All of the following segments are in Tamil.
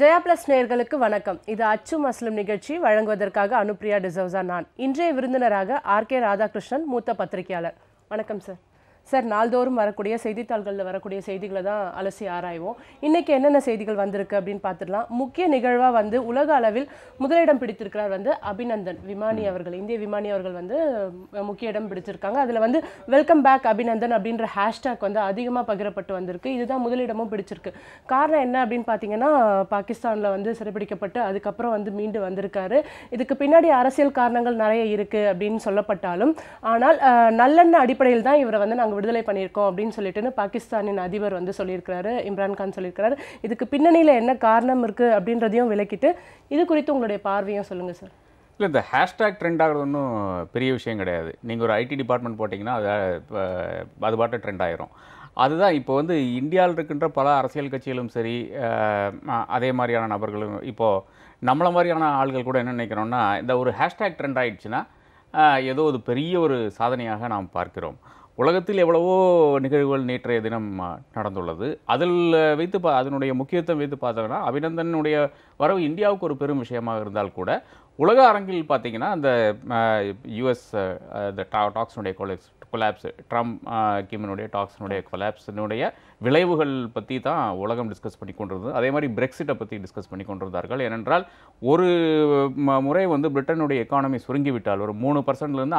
ஜெயா பிளஸ் நேயர்களுக்கு வணக்கம். இது அச்சு மஸ்லிம் நிகழ்ச்சி. வழங்குவதற்காக அனுப்ரியா டிசவுசா நான். இன்றைய விருந்தினராக ஆர் கே ராதாகிருஷ்ணன் மூத்த பத்திரிகையாளர். வணக்கம் சார். சார் நாள்தோறும் வரக்கூடிய செய்தித்தாள்களில் வரக்கூடிய செய்திகளை தான் அலசி ஆராய்வோம். இன்னைக்கு என்னென்ன செய்திகள் வந்திருக்கு அப்படின்னு பார்த்துடலாம். முக்கிய நிகழ்வாக வந்து உலக அளவில் முதலிடம் பிடித்திருக்கிறார் வந்து அபிநந்தன் விமானி அவர்கள். இந்திய விமானி அவர்கள் வந்து முக்கிய இடம் பிடிச்சிருக்காங்க அதில் வந்து வெல்கம் பேக் அபிநந்தன் அப்படின்ற ஹேஷ்டேக் வந்து அதிகமாக பகிரப்பட்டு வந்திருக்கு. இதுதான் முதலிடமும் பிடிச்சிருக்கு. காரணம் என்ன அப்படின்னு பார்த்தீங்கன்னா பாகிஸ்தானில் வந்து சிறைபிடிக்கப்பட்டு அதுக்கப்புறம் வந்து மீண்டு வந்திருக்காரு. இதுக்கு பின்னாடி அரசியல் காரணங்கள் நிறைய இருக்கு அப்படின்னு சொல்லப்பட்டாலும் ஆனால் நல்லெண்ண அடிப்படையில் தான் இவரை வந்து நாங்கள் விடுதலை பண்ணியிருக்கோம் அப்படின்னு சொல்லிட்டுன்னு பாகிஸ்தானின் அதிபர் வந்து சொல்லியிருக்கிறாரு இம்ரான்கான் சொல்லியிருக்கிறாரு. இதுக்கு பின்னணியில் என்ன காரணம் இருக்குது அப்படின்றதையும் விளக்கிட்டு இது குறித்து உங்களுடைய பார்வையும் சொல்லுங்கள் சார். இல்லை இந்த ஹேஷ்டேக் ட்ரெண்ட் ஆகிறது ஒன்றும் பெரிய விஷயம் கிடையாது. நீங்கள் ஒரு ஐடி டிபார்ட்மெண்ட் போட்டிங்கன்னா அது அது பாட்டு ட்ரெண்ட் ஆயிரும். அதுதான் இப்போ வந்து இந்தியாவில் இருக்கின்ற பல அரசியல் கட்சிகளும் சரி அதே மாதிரியான நபர்களும் இப்போது நம்மள மாதிரியான ஆள்கள் கூட என்ன நினைக்கிறோன்னா இந்த ஒரு ஹேஷ்டேக் ட்ரெண்ட் ஆகிடுச்சுன்னா ஏதோ ஒரு பெரிய ஒரு சாதனையாக நாம் பார்க்கிறோம். உலகத்தில் எவ்வளவோ நிகழ்வுகள் நேற்றைய தினம் நடந்துள்ளது. அதில் வைத்து பா அதனுடைய முக்கியத்துவம் வைத்து பார்த்தோம்னா அபிநந்தனுடைய வரவு இந்தியாவுக்கு ஒரு பெரும் விஷயமாக இருந்தால் கூட உலக அரங்கில் பார்த்தீங்கன்னா அந்த யூஎஸ் இந்த டாக்ஸினுடைய கொலாப்ஸ் கொலாப்ஸ் ட்ரம்ப் கிமினுடைய டாக்ஸினுடைய கொலாப்ஸினுடைய விளைவுகள் பற்றி தான் உலகம் டிஸ்கஸ் பண்ணி கொண்டிருந்தது. அதே மாதிரி பிரெக்சிட்டை பற்றி டிஸ்கஸ் பண்ணி கொண்டிருந்தார்கள். ஏனென்றால் ஒரு முறை வந்து பிரிட்டனுடைய எக்கானமி சுருங்கிவிட்டால் ஒரு மூணு பர்சன்ட்லேருந்து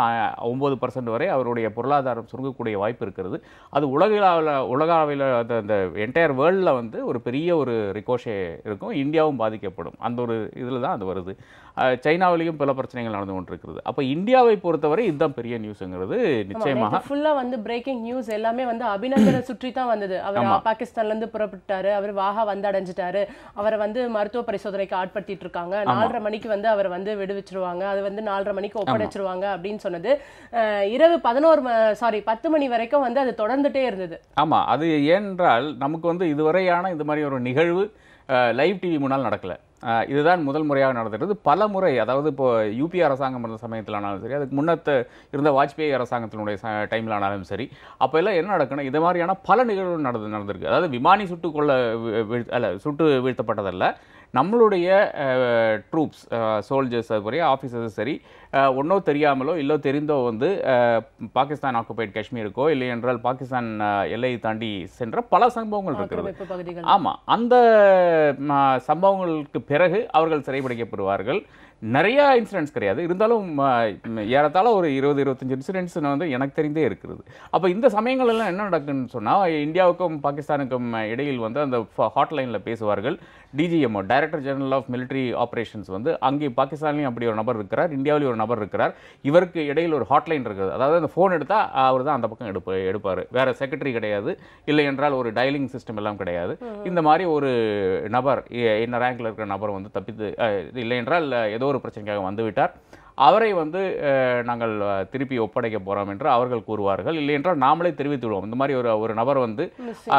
ஒம்பது பர்சன்ட் வரை அவருடைய பொருளாதாரம் சுருங்கக்கூடிய வாய்ப்பு இருக்கிறது. அது உலகளவில் உலகளவில் அந்த அந்த என்டையர் வேர்ல்டில் வந்து ஒரு பெரிய ஒரு ரிகோஷே இருக்கும். இந்தியாவும் பாதிக்கப்படும். அந்த ஒரு இதில் தான் அது வருது. சைனாவிலையும் பல பிரச்சனைகள் நடந்து கொண்டிருக்கிறது. அப்போ இந்தியாவை பொறுத்தவரை இதுதான் பெரிய நியூஸுங்கிறது நிச்சயமாக ஃபுல்லா வந்து பிரேக்கிங் நியூஸ் எல்லாமே வந்து அபிநந்தனை சுற்றி தான் வந்தது. அவர் பாகிஸ்தான்ல இருந்து புறப்பட்டாரு. அவர் வாகா வந்து அடைஞ்சிட்டாரு. அவரை வந்து மருத்துவ பரிசோதனைக்கு ஆட்படுத்திட்டு இருக்காங்க. நாலரை மணிக்கு வந்து அவர் வந்து விடுவிச்சிருவாங்க. அது வந்து நாலரை மணிக்கு ஒப்படைச்சிருவாங்க அப்படின்னு சொன்னது. இரவு பதினோரு சாரி பத்து மணி வரைக்கும் வந்து அது தொடர்ந்துட்டே இருந்தது. ஆமாம் அது ஏனென்றால் நமக்கு வந்து இதுவரையான இந்த மாதிரி ஒரு நிகழ்வு லைவ் டிவி முன்னால் நடக்கலை. இதுதான் முதல் முறையாக நடந்துகிறது பல முறை அதாவது இப்போ யூபி அரசாங்கம் இருந்த சமயத்தில் ஆனாலும் சரி அதுக்கு முன்னத்த இருந்த வாஜ்பேயி அரசாங்கத்தினுடைய ச டைமில் ஆனாலும் சரி அப்போ எல்லாம் என்ன நடக்கணும் இது மாதிரியான பல நிகழ்வுகள் நடந்து நடந்திருக்கு. அதாவது விமானி சுட்டு கொள்ள அல்ல சுட்டு வீழ்த்தப்பட்டதல்ல. நம்மளுடைய ட்ரூப்ஸ் சோல்ஜர்ஸ் அது மாதிரி ஆஃபீஸர்ஸ் சரி ஒண்ணோ தெரியாமலோ இல்லோ தெரிந்தோ வந்து பாகிஸ்தான் ஆக்குபைட் காஷ்மீருக்கோ இல்லை என்றால் பாகிஸ்தான் எல்லையை தாண்டி சென்ற பல சம்பவங்கள் இருக்கிறது. ஆக்கிரமிப்பு பகுதிகள். ஆமா. அந்த சம்பவங்களுக்கு பிறகு அவர்கள் சிறைபிடிக்கப்படுவார்கள். நிறைய இன்சிடென்ட்ஸ் கிடையாது. இருந்தாலும் ஏறத்தாழ ஒரு இருபது இருபத்தஞ்சு இன்சிடென்ட்ஸ் வந்து எனக்கு தெரிந்தே இருக்கிறது. அப்போ இந்த சமயங்கள் எல்லாம் என்ன நடக்குன்னு சொன்னால் இந்தியாவுக்கும் பாகிஸ்தானுக்கும் இடையில் வந்து அந்த ஹாட்லைனில் பேசுவார்கள். DGMO director general of military operations வந்து அங்கே பாகிஸ்தான்லையும் அப்படி ஒரு நபர் இருக்கிறார் இந்தியாவிலையும் ஒரு நபர் இருக்கிறார். இவருக்கு இடையில் ஒரு ஹாட்லைன் இருக்குது. அதாவது அந்த ஃபோன் எடுத்தால் அவர் தான் அந்த பக்கம் எடுப்ப எடுப்பார். வேற செக்ரட்டரி கிடையாது. இல்லை என்றால் ஒரு டயலிங் சிஸ்டம் எல்லாம் கிடையாது. இந்த மாதிரி ஒரு நபர் என்ன ரேங்க்ல இருக்கிற நபர் வந்து தப்பித்து இல்லை என்றால் ஏதோ ஒரு பிரச்சனைக்காக வந்துவிட்டார். அவரை வந்து நாங்கள் திருப்பி ஒப்படைக்க போகிறோம் என்று அவர்கள் கூறுவார்கள். இல்லை என்றால் நாமளே தெரிவித்து விடுவோம் இந்த மாதிரி ஒரு ஒரு நபர் வந்து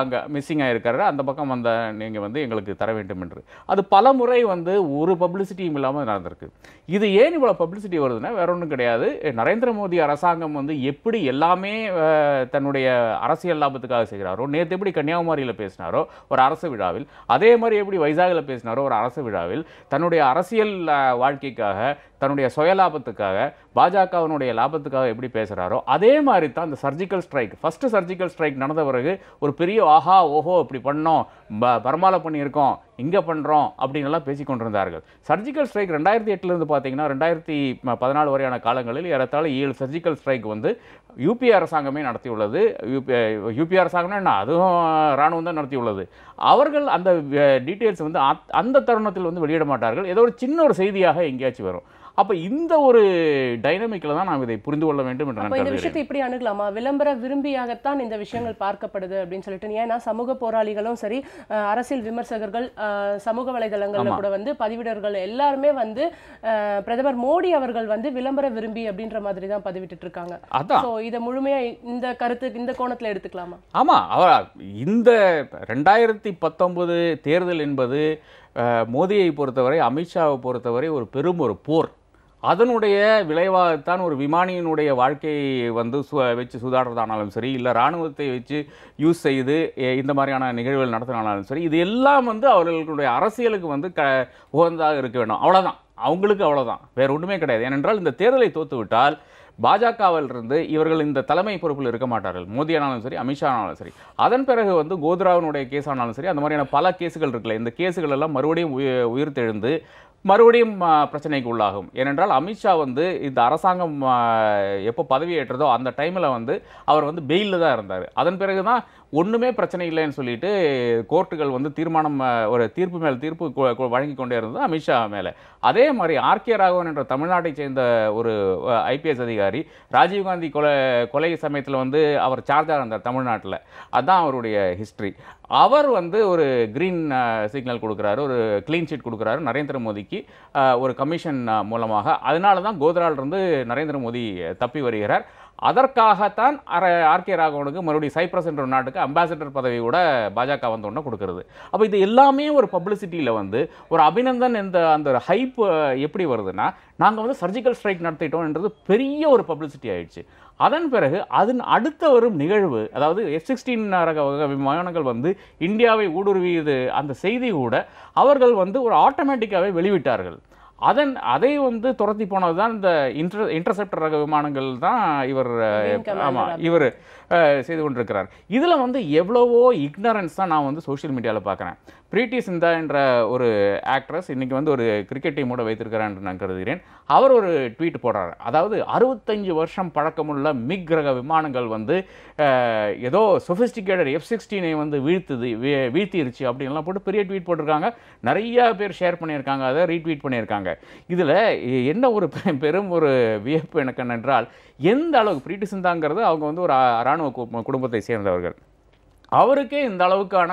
அங்கே மிஸ்ஸிங் ஆயிருக்காரு. அந்த பக்கம் வந்த நீங்கள் வந்து எங்களுக்கு தர வேண்டும் என்று. அது பல முறை வந்து ஒரு பப்ளிசிட்டியும் இல்லாமல் நடந்திருக்கு. இது ஏன் இவ்வளோ பப்ளிசிட்டி வருதுன்னா வேற ஒன்றும் கிடையாது. நரேந்திர மோடி அரசாங்கம் வந்து எப்படி எல்லாமே தன்னுடைய அரசியல் லாபத்துக்காக செய்கிறாரோ நேற்று எப்படி கன்னியாகுமரியில் பேசினாரோ ஒரு அரசு விழாவில் அதே மாதிரி எப்படி வைசாகில் பேசினாரோ ஒரு அரசு விழாவில் தன்னுடைய அரசியல் வாழ்க்கைக்காக தன்னுடைய சுயலாபத்துக்காக பாஜகவினுடைய லாபத்துக்காக எப்படி பேசுகிறாரோ அதே மாதிரி தான் இந்த surgical strike first surgical strike நடந்த பிறகு ஒரு பெரிய ஆஹா ஓஹோ இப்படி பண்ணோம் ப பரமாலை பண்ணியிருக்கோம் இங்கே பண்ணுறோம் அப்படின்லாம் பேசி கொண்டிருந்தார்கள். சர்ஜிக்கல் ஸ்ட்ரைக் ரெண்டாயிரத்தி எட்டுலேருந்து பார்த்தீங்கன்னா ரெண்டாயிரத்தி பதினாலு வரையான காலங்களில் ஏறத்தாழ ஏழு சர்ஜிக்கல் ஸ்ட்ரைக் வந்து யூபி அரசாங்கமே நடத்தியுள்ளது. யூபி யூபி அரசாங்கம்னா என்ன? அதுவும் ராணுவம் தான் நடத்தியுள்ளது. அவர்கள் அந்த டீட்டெயில்ஸ் வந்து அத்- அந்த தருணத்தில் வந்து வெளியிட மாட்டார்கள். ஏதோ ஒரு சின்ன ஒரு செய்தியாக எங்கேயாச்சும் வரும். அப்போ இந்த ஒரு டைனமிக்கில் தான் நாம் இதை புரிந்து கொள்ள வேண்டும் என்று இந்த விஷயத்தை இப்படி அணுகலாமா? விளம்பர விரும்பியாகத்தான் இந்த விஷயங்கள் பார்க்கப்படுது அப்படின்னு சொல்லிட்டு ஏன்னா சமூக போராளிகளும் சரி அரசியல் விமர்சகர்கள் சமூக வலைதளங்கள்ல கூட வந்து பதிவிடர்கள் எல்லாருமே வந்து பிரதமர் மோடி அவர்கள் வந்து விளம்பர விரும்பி அப்படின்ற மாதிரி தான் பதிவிட்டுட்டு இருக்காங்க. அதான். இதை முழுமையா இந்த கருத்து இந்த கோணத்துல எடுத்துக்கலாமா? ஆமாம் அவர் இந்த ரெண்டாயிரத்தி பத்தொன்பது தேர்தல் என்பது மோடியை பொறுத்தவரை அமித்ஷாவை பொறுத்தவரை ஒரு பெரும் ஒரு போர். அதனுடைய விளைவாகத்தான் ஒரு விமானியினுடைய வாழ்க்கையை வந்து சு வச்சு சுதாடுறதானாலும் சரி இல்லை இராணுவத்தை வச்சு யூஸ் செய்து இந்த மாதிரியான நிகழ்வுகள் நடத்தினாலும் சரி இது எல்லாம் வந்து அவர்களுடைய அரசியலுக்கு வந்து க உகந்ததாக இருக்க வேண்டும். அவ்வளோதான் அவங்களுக்கு அவ்வளோதான் வேற ஒன்றுமே கிடையாது. ஏனென்றால் இந்த தேர்தலை தோத்து விட்டால் பாஜகவில் இருந்து இவர்கள் இந்த தலைமை பொறுப்பில் இருக்க மாட்டார்கள். மோடி ஆனாலும் சரி அமித்ஷா ஆனாலும் சரி. அதன் பிறகு வந்து கோத்ராவினுடைய கேஸ் ஆனாலும் சரி அந்த மாதிரியான பல கேஸுகள் இருக்குல்ல இந்த கேஸுகள் எல்லாம் மறுபடியும் உயிர் உயிர்த்தெழுந்து மறுபடியும் பிரச்சனைக்கு உள்ளாகும். ஏனென்றால் அமித்ஷா வந்து இந்த அரசாங்கம் எப்போ பதவியேற்றதோ அந்த டைமில் வந்து அவர் வந்து பெயிலில் தான் இருந்தார். அதன் பிறகு தான் ஒன்றுமே பிரச்சனை இல்லைன்னு சொல்லிட்டு கோர்ட்டுகள் வந்து தீர்மானம் ஒரு தீர்ப்பு மேல் தீர்ப்பு கொ- வழங்கி கொண்டே இருந்தது அமித்ஷா மேலே. அதே மாதிரி ஆர்கே ராகவன் என்ற தமிழ்நாட்டை சேர்ந்த ஒரு ஐபிஎஸ் அதிகாரி ராஜீவ்காந்தி கொலை கொலை சமயத்தில் வந்து அவர் சார்ஜாக இருந்தார் தமிழ்நாட்டில். அதுதான் அவருடைய ஹிஸ்ட்ரி அவர் வந்து ஒரு க்ரீன் சிக்னல் கொடுக்குறாரு ஒரு க்ளீன் ஷீட் கொடுக்குறாரு நரேந்திர மோடிக்கு ஒரு கமிஷன் மூலமாக. அதனால தான் கோத்ராலிருந்து நரேந்திர மோடி தப்பி வருகிறார். அதற்காகத்தான் அர ஆர்கே ராகவனுக்கு மறுபடியும் சைப்ரஸ் என்ற நாட்டுக்கு அம்பாசிடர் பதவி கூட பாஜக வந்த உடனே கொடுக்கறது. அப்போ இது எல்லாமே ஒரு பப்ளிசிட்டியில் வந்து ஒரு அபிநந்தன் இந்த அந்த ஹைப் எப்படி வருதுன்னா நாங்கள் வந்து சர்ஜிக்கல் ஸ்ட்ரைக் நடத்திட்டோம்ன்றது பெரிய ஒரு பப்ளிசிட்டி ஆயிடுச்சு. அதன் பிறகு அதன் அடுத்த வரும் நிகழ்வு அதாவது எஃப் சிக்ஸ்டீன் ரக விமானங்கள் வந்து இந்தியாவை ஊடுருவியது அந்த செய்தி கூட அவர்கள் வந்து ஒரு ஆட்டோமேட்டிக்காகவே வெளிவிட்டார்கள். அதன் அதை வந்து துரத்தி போனது தான் இந்த இன்டர் இன்டர்செப்டர் ரக விமானங்கள் தான் இவர் ஆமாம். இவர் செய்து கொண்டிருக்கிறார். இதில் வந்து எவ்வளவோ இக்னரன்ஸ் தான் நான் வந்து சோஷியல் மீடியாவில் பார்க்குறேன் பிரீட்டி சிந்தா என்ற ஒரு ஆக்ட்ரஸ் இன்றைக்கி வந்து ஒரு கிரிக்கெட் டீமோட வைத்திருக்கிறார் என்று நான் கருதுகிறேன். அவர் ஒரு ட்வீட் போடுறார். அதாவது அறுபத்தஞ்சு வருஷம் பழக்கமுள்ள மிக் கிரக விமானங்கள் வந்து ஏதோ சொஃபிஸ்டிகேட்டட் எஃப் சிக்ஸ்டீனை வந்து வீழ்த்துது வீ- வீழ்த்திருச்சு அப்படின்லாம் போட்டு பெரிய ட்வீட் போட்டிருக்காங்க. நிறைய பேர் ஷேர் பண்ணியிருக்காங்க அதை ரீட்வீட் பண்ணியிருக்காங்க. இதில் என்ன ஒரு பெரும் ஒரு வியப்பு எனக்கு என்னென்றால் எந்த அளவுக்கு பிரீட்டி சிந்தாங்கிறது அவங்க வந்து ஒரு ராணுவ இராணுவ குடும்பத்தை சேர்ந்தவர்கள். அவருக்கே இந்த அளவுக்கான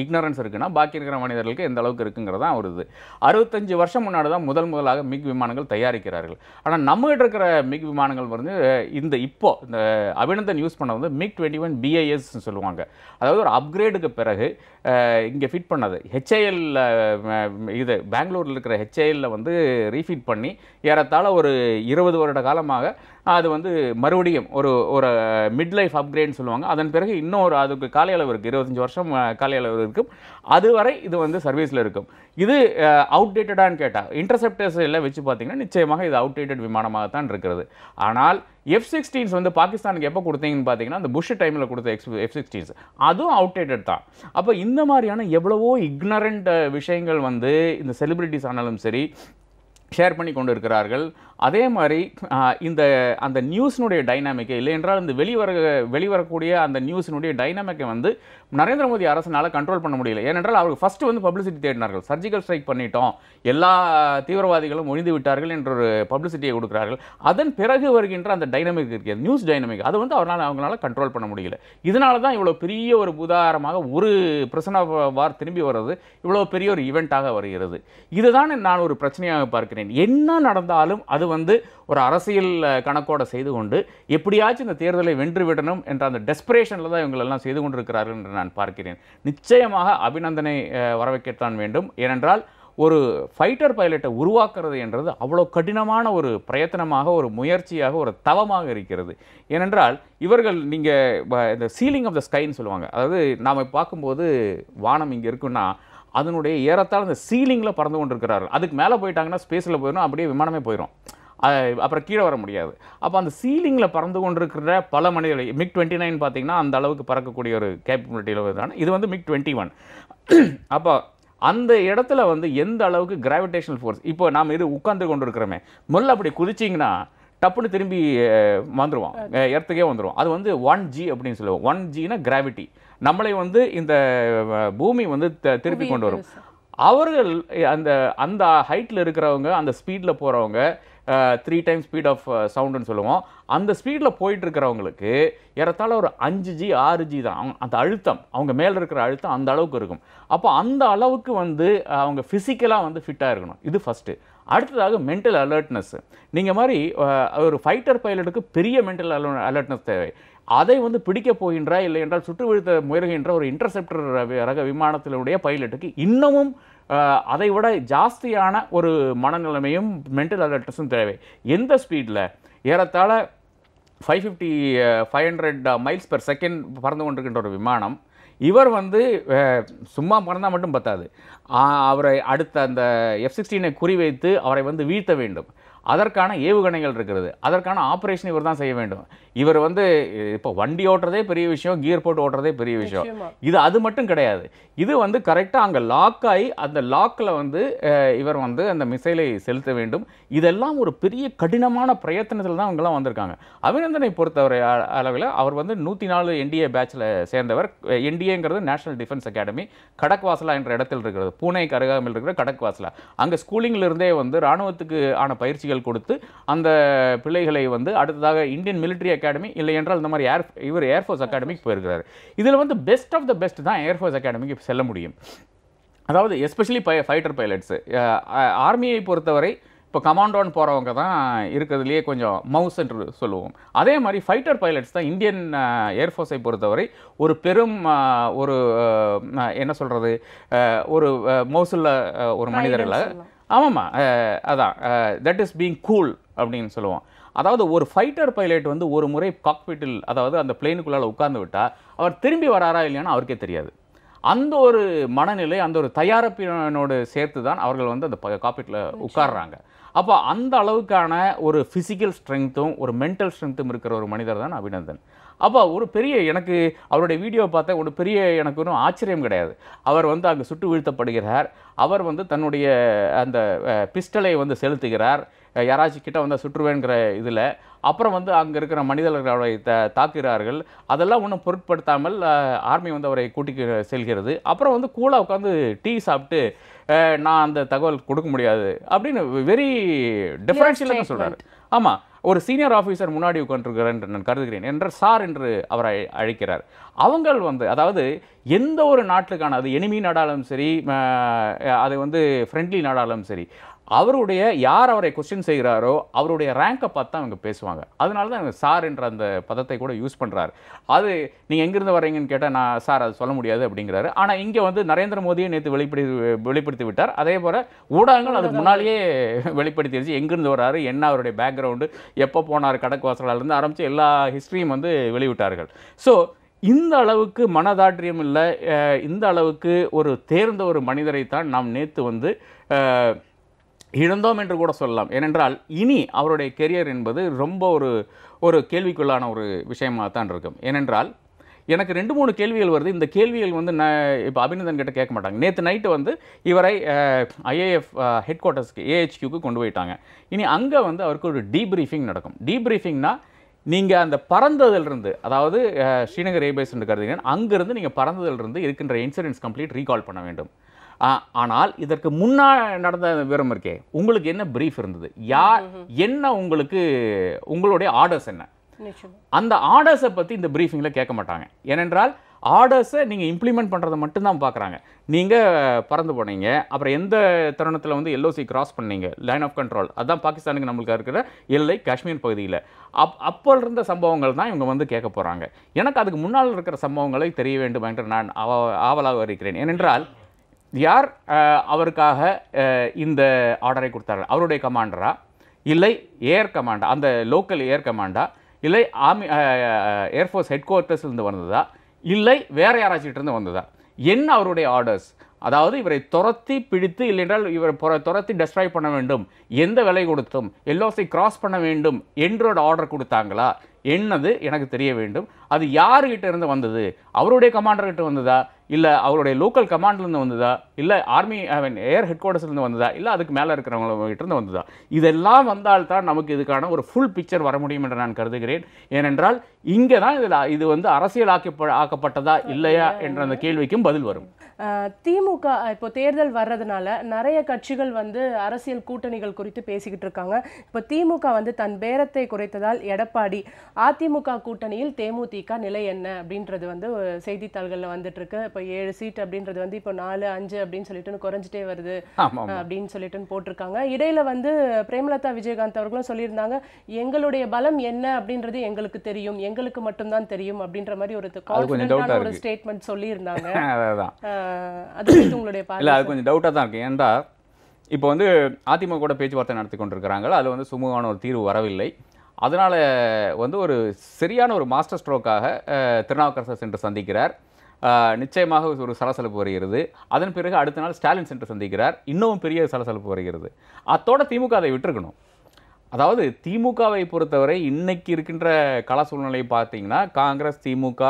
இக்னரன்ஸ் இருக்குன்னா பாக்கி இருக்கிற மனிதர்களுக்கு எந்த அளவுக்கு இருக்குங்கிறது தான் ஒரு இது அறுபத்தஞ்சு வருஷம் முன்னாடி தான் முதல் முதலாக மிக் விமானங்கள் தயாரிக்கிறார்கள். ஆனால் நம்மகிட்ட இருக்கிற மிக் விமானங்கள் வந்து இந்த இப்போ இந்த அபிநந்தன் யூஸ் பண்ண வந்து மிக் டுவெண்ட்டி ஒன் பிஐஎஸ்ன்னு சொல்லுவாங்க. அதாவது ஒரு அப்கிரேடுக்கு பிறகு இங்கே ஃபிட் பண்ணது. ஹெச்ஐஎல் இது பெங்களூரில் இருக்கிற ஹெச்ஐஎல்ல வந்து ரீஃபிட் பண்ணி ஏறத்தாழ ஒரு இருபது வருட காலமாக அது வந்து மறுபடியும் ஒரு ஒரு மிட் லைஃப் அப்கிரேட்னு சொல்லுவாங்க. அதன் பிறகு இன்னும் ஒரு அதுக்கு காலை அளவு இருக்குது இருபத்தஞ்சி வருஷம் அஹ், காலை அளவு இருக்கும். அதுவரை இது வந்து சர்வீஸில் இருக்கும். இது அவுட்டேட்டடான்னு கேட்டால் இன்டர்செப்டர்ஸ் எல்லாம் வச்சு பார்த்தீங்கன்னா நிச்சயமாக இது அவுடேட்டட் விமானமாகத்தான் இருக்கிறது. ஆனால் எஃப் சிக்ஸ்டீன்ஸ் வந்து பாகிஸ்தானுக்கு எப்போ கொடுத்தீங்கன்னு பார்த்தீங்கன்னா அந்த புஷ் டைமில் கொடுத்த எக்ஸ் எஃப் சிக்ஸ்டீன்ஸ் அதுவும் அவுடேட்டட் தான். அப்போ இந்த மாதிரியான எவ்வளவோ இக்னரண்ட் விஷயங்கள் வந்து இந்த செலிபிரிட்டிஸ் ஆனாலும் சரி ஷேர் பண்ணி கொண்டு இருக்கிறார்கள் அதே மாதிரி இந்த அந்த நியூஸினுடைய டைனாமிக்கை இல்லை என்றால் இந்த வெளிவர வெளிவரக்கூடிய அந்த நியூஸினுடைய டைனாமிக்கை வந்து நரேந்திர மோடி அரசனால கண்ட்ரோல் பண்ண முடியல. ஏனென்றால் அவருக்கு ஃபர்ஸ்ட் வந்து பப்ளிசிட்டி தேடினார்கள். சர்ஜிக்கல் ஸ்ட்ரைக் பண்ணிட்டோம். எல்லா தீவிரவாதிகளும் ஒழிந்து விட்டார்கள் என்ற ஒரு பப்ளிசிட்டியை கொடுக்கிறார்கள். அதன் பிறகு வருகின்ற அந்த டைனமிக் இருக்கிறது நியூஸ் டைனமிக் அது வந்து அவரால் அவங்களால கண்ட்ரோல் பண்ண முடியல. இதனால தான் இவ்வளோ பெரிய ஒரு உதாரணமாக ஒரு பிரசன வார் திரும்பி வர்றது. இவ்வளோ பெரிய ஒரு ஈவெண்ட்டாக வருகிறது. இதுதான் நான் ஒரு பிரச்சனையாக பார்க்கிறேன். என்ன நடந்தாலும் அது வந்து ஒரு அரசியல் கணக்கோடு கணக்கோட செய்து கொண்டு எப்படியாச்சும் இந்த தேர்தலை வென்று விடணும் என்ற அந்த டெஸ்பிரேஷனில் தான் இவங்களெல்லாம் செய்து கொண்டிருக்கிறார்கள் என்று நான் பார்க்கிறேன். நிச்சயமாக அபிநந்தனை அஹ், வரவைக்கத்தான் வேண்டும். ஏனென்றால் ஒரு ஃபைட்டர் பைலட்டை உருவாக்குறது என்றது அவ்வளோ கடினமான ஒரு பிரயத்தனமாக ஒரு முயற்சியாக ஒரு தவமாக இருக்கிறது. ஏனென்றால் இவர்கள் நீங்கள் இந்த சீலிங் ஆஃப் த ஸ்கைன்னு சொல்லுவாங்க. அதாவது நாம் பார்க்கும்போது வானம் இங்கே இருக்குன்னா அதனுடைய ஏறத்தால் அந்த சீலிங்கில் பறந்து கொண்டிருக்கிறார்கள். அதுக்கு மேலே போயிட்டாங்கன்னா ஸ்பேஸில் போயிடும் அப்படியே விமானமே போயிடும் அப்புறம் கீழே வர முடியாது. அப்போ அந்த சீலிங்கில் பறந்து கொண்டிருக்கிற பல மனிதர்கள் மிக் டுவெண்ட்டி நைன் பார்த்தீங்கன்னா அந்த அளவுக்கு பறக்கக்கூடிய ஒரு கேப்பபிலிட்டியில் இது வந்து மிக் டுவெண்ட்டி ஒன் அப்போ அந்த இடத்துல வந்து எந்த அளவுக்கு கிராவிடேஷனல் ஃபோர்ஸ் இப்போ நாம் இது உட்காந்து கொண்டு இருக்கிறோமே முதல்ல அப்படி குதிச்சிங்கன்னா டப்புன்னு திரும்பி அஹ், எர்த்துக்கே வந்துருவோம் அது வந்து ஒன் ஜி அப்படின்னு சொல்லுவோம். ஒன் ஜினா கிராவிட்டி நம்மளை வந்து இந்த பூமி வந்து த- திருப்பி கொண்டு வரும். அவர்கள் அந்த அந்த ஹைட்டில் இருக்கிறவங்க அந்த ஸ்பீடில் போகிறவங்க த்ரீ டைம் ஸ்பீட் ஆஃப் சவுண்டுன்னு சொல்லுவோம். அந்த ஸ்பீடில் போயிட்டு இருக்கிறவங்களுக்கு ஏறத்தாழ ஒரு அஞ்சு ஜி ஆறு ஜி தான். அந்த அழுத்தம். அவங்க மேலே இருக்கிற அழுத்தம் அந்த அளவுக்கு இருக்கும். அப்போ அந்த அளவுக்கு வந்து அவங்க ஃபிசிக்கலாக வந்து ஃபிட்டாக இருக்கணும். இது ஃபஸ்ட்டு அடுத்ததாக மென்டல் அலர்ட்னஸ் நீங்கள் மாதிரி ஒரு ஃபைட்டர் பைலட்டுக்கு பெரிய மென்டல் அலர்ட்னஸ் தேவை. அதை வந்து பிடிக்க போகின்ற இல்லை என்றால் சுட்டு வீழ்த்த முயல்கின்ற ஒரு இன்டர்செப்டர் ரக விமானத்தினுடைய பைலட்டுக்கு இன்னமும் அதை விட ஜாஸ்தியான ஒரு மனநிலைமையும் மென்டல் அலர்ட்னஸும் தேவை. எந்த ஸ்பீடில் ஏறத்தாழ five fifty five hundred miles per second பறந்து கொண்டிருக்கின்ற ஒரு விமானம் இவர் வந்து சும்மா மறந்தால் மட்டும் பத்தாது. அவரை அடுத்த அந்த எஃப் சிக்ஸ்டீனை குறிவைத்து அவரை வந்து வீழ்த்த வேண்டும். அதற்கான ஏவுகணைகள் இருக்கிறது. அதற்கான ஆப்ரேஷன் இவர் தான் செய்ய வேண்டும். இவர் வந்து இப்போ வண்டி ஓட்டுறதே பெரிய விஷயம் கியர் போட்டு ஓட்டுறதே பெரிய விஷயம். இது அது மட்டும் கிடையாது. இது வந்து கரெக்டாக அங்கே லாக் ஆகி அந்த லாக்கில் வந்து இவர் வந்து அந்த மிசைலை செலுத்த வேண்டும். இதெல்லாம் ஒரு பெரிய கடினமான பிரயத்தனத்தில் தான் அவங்கெல்லாம் வந்திருக்காங்க. அபிநந்தனை பொறுத்தவரை அளவில் அவர் வந்து நூற்றி நாலு என்டிஏ பேட்சில் சேர்ந்தவர். என்டிஏங்கிறது நேஷனல் டிஃபென்ஸ் அகாடமி கடக்வாசலா என்ற இடத்தில் இருக்கிறது. பூனேக்கு அருகாமையில் இருக்கிற கடக்வாசலா. அங்கே ஸ்கூலிங்ல இருந்தே வந்து இராணுவத்துக்கு ஆன பயிற்சிகள் கொடுத்து அந்த பிள்ளைகளை வந்து அடுத்ததாக இந்தியன் military அகாடமி இல்லை என்றால் இந்த மாதிரி ஏர் இவர் ஏர்ஃபோர்ஸ் அகாடமிக்கு போயிருக்கிறார். இதில் வந்து பெஸ்ட் ஆஃப் த பெஸ்ட் தான் ஏர்ஃபோர்ஸ் அகாடமிக்கு செல்ல முடியும். அதாவது எஸ்பெஷலி பை ஃபைட்டர் பைலட்ஸு ஆர்மியை பொறுத்தவரை இப்போ கமாண்டோன்னு போகிறவங்க தான் இருக்கிறதுலையே கொஞ்சம் மவுஸ் என்று சொல்லுவோம். அதே மாதிரி ஃபைட்டர் பைலட்ஸ் தான் இந்தியன் ஏர்ஃபோர்ஸை பொறுத்தவரை ஒரு பெரும் ஒரு என்ன சொல்கிறது ஒரு மவுசுள்ள ஒரு மனிதர்களை. ஆமாம்மா. அதான். தட் இஸ் பீங் கூல் அப்படின்னு சொல்லுவோம். அதாவது ஒரு ஃபைட்டர் பைலட் வந்து ஒரு முறை காக்பிட்டில் அதாவது அந்த பிளேனுக்குள்ளால உட்கார்ந்து விட்டால் அவர் திரும்பி வராரா இல்லையான்னு அவருக்கே தெரியாது. அந்த ஒரு மனநிலை அந்த ஒரு தயாரிப்பினோடு சேர்த்து தான் அவர்கள் வந்து அந்த காப்பீட்டில் உட்கார்றாங்க. அப்போ அந்த அளவுக்கான ஒரு ஃபிசிக்கல் ஸ்ட்ரென்த்தும் ஒரு மென்டல் ஸ்ட்ரென்த்தும் இருக்கிற ஒரு மனிதர் தான் அபிநந்தன். அப்போ ஒரு பெரிய எனக்கு அவருடைய வீடியோ பார்த்தா ஒரு பெரிய எனக்கு ஒன்றும் ஆச்சரியம் கிடையாது. அவர் வந்து அங்கே சுட்டு வீழ்த்தப்படுகிறார். அவர் வந்து தன்னுடைய அந்த பிஸ்டலை வந்து செலுத்துகிறார். யாராச்சும் கிட்ட வந்து சுற்றுவேங்கிற இதில். அப்புறம் வந்து அங்கே இருக்கிற மனிதர்கள் த தாக்குகிறார்கள். அதெல்லாம் ஒன்றும் பொருட்படுத்தாமல் ஆர்மி வந்து அவரை கூட்டிக்கு செல்கிறது. அப்புறம் வந்து கூலாக உட்காந்து டீ சாப்பிட்டு நான் அந்த தகவல் கொடுக்க முடியாது அப்படின்னு வெரி டிஃபரன்ஷியலாக தான் சொல்கிறார் ஆமாம் ஒரு சீனியர் ஆஃபீஸர் முன்னாடி உட்காந்துருக்கிறார் என்று நான் கருதுகிறேன் என்ற சார் என்று அவரை அழைக்கிறார். அவங்கள் வந்து அதாவது எந்த ஒரு நாட்டுக்கான அது எனிமி நாடாலும் சரி அது வந்து ஃப்ரெண்ட்லி நாடாலும் சரி அவருடைய யார் அவரை கொஸ்டின் செய்கிறாரோ அவருடைய ரேங்கை பார்த்து தான் அவங்க பேசுவாங்க. அதனால தான் அவங்க சார் என்ற அந்த பதத்தை கூட யூஸ் பண்ணுறாரு அது நீங்கள் எங்கேருந்து வரீங்கன்னு கேட்டால் நான் சார் அது சொல்ல முடியாது அப்படிங்கிறாரு. ஆனால் இங்கே வந்து நரேந்திர மோடியை நேற்று வெளிப்படுத்தி வெளிப்படுத்தி விட்டார். அதே போல் ஊடகங்கள் அதுக்கு முன்னாலேயே வெளிப்படுத்திடுச்சு எங்கேருந்து வர்றாரு என்ன அவருடைய பேக்ரவுண்டு எப்போ போனார் கடக்கு வாசலாலேருந்து ஆரம்பித்து எல்லா ஹிஸ்ட்ரியும் வந்து வெளிவிட்டார்கள். ஸோ இந்த அளவுக்கு மனதாற்றியம் இல்லை இந்த அளவுக்கு ஒரு தேர்ந்த ஒரு மனிதரைத்தான் நாம் நேற்று வந்து இழந்தோம் என்று கூட சொல்லலாம். ஏனென்றால் இனி அவருடைய கெரியர் என்பது ரொம்ப ஒரு ஒரு கேள்விக்குள்ளான ஒரு விஷயமாக தான் இருக்கும். ஏனென்றால் எனக்கு ரெண்டு மூணு கேள்விகள் வருது. இந்த கேள்விகள் வந்து நான் இப்போ அபிநந்தன் கிட்ட கேட்க மாட்டாங்க. நேற்று நைட்டு வந்து இவரை ஐஏஎஃப் ஹெட் குவார்ட்டர்ஸ்க்கு ஏஹெச்கியூக்கு கொண்டு போயிட்டாங்க. இனி அங்கே வந்து அவருக்கு ஒரு டீப்ரீஃபிங் நடக்கும். டீப்ரீஃபிங்னா நீங்கள் அந்த பறந்ததிலிருந்து அதாவது ஸ்ரீநகர் ஏபேஸ் என்று கருதுகிறேன். அங்கேருந்து நீங்கள் பறந்ததிலிருந்து இருக்கின்ற இன்சூரன்ஸ் கம்ப்ளீட் ரீகால் பண்ண வேண்டும். ஆனால் இதற்கு முன்னா நடந்த விவரம் இருக்கே. உங்களுக்கு என்ன பிரீஃப் இருந்தது? யார் என்ன உங்களுக்கு உங்களுடைய ஆர்டர்ஸ் என்ன? அந்த ஆர்டர்ஸை பற்றி இந்த ப்ரீஃபிங்கில் கேட்க மாட்டாங்க. ஏனென்றால் ஆர்டர்ஸை நீங்கள் இம்ப்ளிமெண்ட் பண்ணுறதை மட்டும்தான் பார்க்குறாங்க. நீங்கள் பறந்து போனீங்க அப்புறம் எந்த தருணத்தில் வந்து எல்ஓசி கிராஸ் பண்ணீங்க? லைன் ஆஃப் கண்ட்ரோல் அதான் பாகிஸ்தானுக்கு நம்மளுக்கு இருக்கிற எல்லை காஷ்மீர் பகுதியில். அப் அப்போ இருந்த சம்பவங்கள் தான் இவங்க வந்து கேட்க போகிறாங்க எனக்கு அதுக்கு முன்னால் இருக்கிற சம்பவங்களை தெரிய வேண்டும் என்று நான் ஆவ ஆவலாக இருக்கிறேன். ஏனென்றால் யார்? அவருக்காக இந்த ஆர்டரை கொடுத்தார்கள். அவருடைய கமாண்டரா? இல்லை ஏர் கமாண்டா? அந்த லோக்கல் ஏர் கமாண்டா? இல்லை ஆர்மி ஏர்ஃபோர்ஸ் ஹெட் குவார்ட்டர்ஸ்லேருந்து வந்ததா? இல்லை வேறு யாராச்சும் வந்ததா? என்ன அவருடைய ஆர்டர்ஸ்? அதாவது இவரை துரத்தி பிடித்து இல்லைன்றால் இவரை புற- துரத்தி டெஸ்ட்ராய் பண்ண வேண்டும். எந்த விலை கொடுத்தும் எல்ஓசி கிராஸ் பண்ண வேண்டும் என்றோட ஆர்டர் கொடுத்தாங்களா? என்னது எனக்கு தெரிய வேண்டும். அது யாருகிட்ட இருந்து வந்தது? அவருடைய கமாண்டர்கிட்ட வந்ததா? இல்லை அவருடைய லோக்கல் கமாண்ட்லேருந்து வந்ததா? இல்லை ஆர்மி ஏர் ஹெட் குவார்ட்டர்ஸ்லேருந்து வந்ததா? இல்லை அதுக்கு மேலே இருக்கிறவங்க கிட்ட இருந்து வந்ததா? இதெல்லாம் வந்தால்தான் நமக்கு இதுக்கான ஒரு ஃபுல் பிக்சர் வர முடியும் என்று நான் கருதுகிறேன். ஏனென்றால் இங்கே தான் இதில் இது வந்து அரசியல் ஆக்கப்பட்டதா இல்லையா என்ற அந்த கேள்விக்கும் பதில் வரும். திமுக இப்போ தேர்தல் வர்றதுனால நிறைய கட்சிகள் வந்து அரசியல் கூட்டணிகள் குறித்து பேசிக்கிட்டு இருக்காங்க. இப்போ திமுக வந்து தன் பேரத்தை குறைத்ததால் எடப்பாடி அதிமுக கூட்டணியில் தேமுதிக தேமுதிக நிலை என்ன அப்படின்றது வந்து செய்தித்தாள்கள்ல வந்துட்டு இருக்கு இப்போ ஏழு சீட் அப்படின்றது வந்து இப்போ நாலு அஞ்சு அப்படின்னு சொல்லிட்டு குறைஞ்சிட்டே வருது. அப்படின்னு சொல்லிட்டு போட்டிருக்காங்க. இடையில வந்து பிரேமலதா விஜயகாந்த் அவர்களும் சொல்லியிருந்தாங்க எங்களுடைய பலம் என்ன அப்படின்றது எங்களுக்கு தெரியும். எங்களுக்கு மட்டும்தான் தெரியும். அப்படின்ற மாதிரி ஒரு கான்ஃபிடண்டான ஒரு. ஸ்டேட்மெண்ட் சொல்லியிருந்தாங்க. அது உங்களுடைய அது கொஞ்சம் டவுட்டாக தான் இருக்கு. ஏன்டா இப்போ வந்து அதிமுக கூட பேச்சுவார்த்தை நடத்தி கொண்டிருக்கிறாங்க. அதில் வந்து சுமூகமான ஒரு தீர்வு வரவில்லை. அதனால் வந்து ஒரு சரியான ஒரு மாஸ்டர் ஸ்ட்ரோக்காக திருநாவுக்கரசர் சென்று சந்திக்கிறார். நிச்சயமாக ஒரு சலசலப்பு வருகிறது. அதன் பிறகு அடுத்த நாள் ஸ்டாலின் சென்று சந்திக்கிறார். இன்னும் பெரிய சலசலப்பு வருகிறது. அத்தோட திமுக அதை விட்டுருக்கணும். அதாவது திமுகவை பொறுத்தவரை இன்னைக்கு இருக்கின்ற கள சூழ்நிலை பார்த்தீங்கன்னா காங்கிரஸ் திமுக